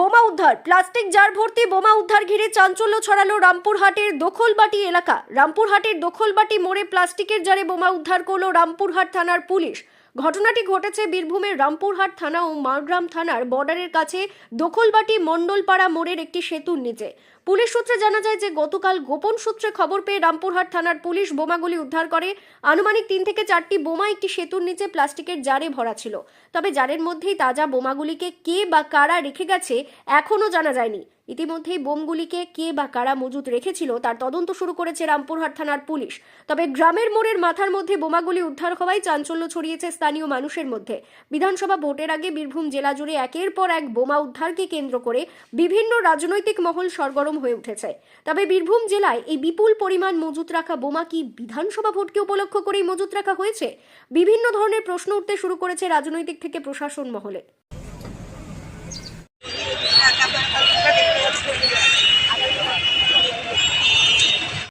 বোমা উদ্ধার। Plastic jar ভর্তি বোমা উদ্ধার ঘিরে চাঞ্চল্য ছড়ালো রামপুরহাটের দখলবাটি এলাকা। রামপুরহাটের দখলবাটি মোড়ে প্লাস্টিকের জারে বোমা উদ্ধার করল রামপুরহাট থানার পুলিশ। ঘটনাটি ঘটেছে বীরভূমের রামপুরহাট থানা ও মারগ্রাম থানার বর্ডারের কাছে দখলবাটি মণ্ডলপাড়া মোড়ের একটি সেতুর নিচে। পুলিশ সূত্রে জানা যায় যে গতকাল গোপন সূত্রে খবর পেয়ে রামপুরহাট থানার পুলিশ বোমাগুলি উদ্ধার করে। আনুমানিক তিন থেকে চারটি বোমা একটি সেতুর নিচে প্লাস্টিকের জারে ভরা ছিল। তবে জারের মধ্যেই তাজা বোমাগুলিকে কে বা কারা রেখে গেছে এখনও জানা যায়নি। ইতিমধ্যেই বোমগুলিকে কে বা কারা মজুত রেখেছিল তার তদন্ত শুরু করেছে রামপুরহাট থানার পুলিশ। তবে গ্রামের মোড়ের মাথার মধ্যে বোমাগুলি উদ্ধার হওয়ায় চাঞ্চল্য ছড়িয়েছে স্থানীয় মানুষের মধ্যে। বিধানসভা ভোটের আগে বীরভূম জেলা জুড়ে একের পর এক বোমা উদ্ধারকে কেন্দ্র করে বিভিন্ন রাজনৈতিক মহল সরগরম হয়ে উঠেছে। তবে বীরভূম জেলায় এই বিপুল পরিমাণ মজুত রাখা বোমা কি বিধানসভা ভোটকে উপলক্ষ করেই মজুত রাখা হয়েছে? বিভিন্ন ধরনের প্রশ্ন উঠতে শুরু করেছে রাজনৈতিক থেকে প্রশাসন মহলে।